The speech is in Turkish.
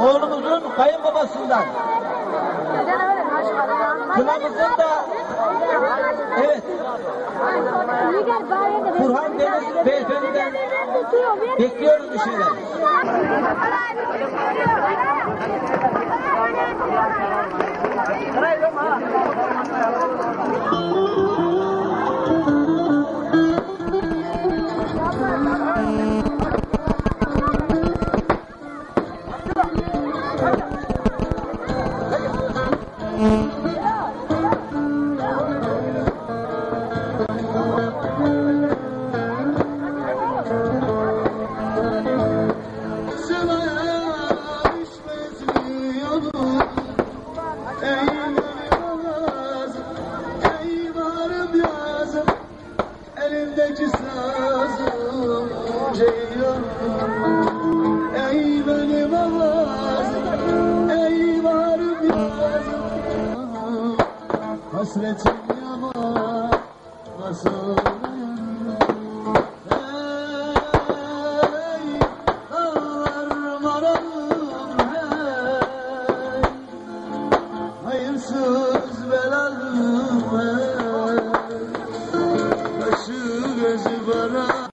Oğlumuzun kayınbabasından. Kınamızın da evet Burhan Deniz beyefendiden bekliyoruz bir şeyler. Elimdeki sazım ceylan. Ey benim avazım Ey varım yazım. Hasretim yaman Nasıl gözü bara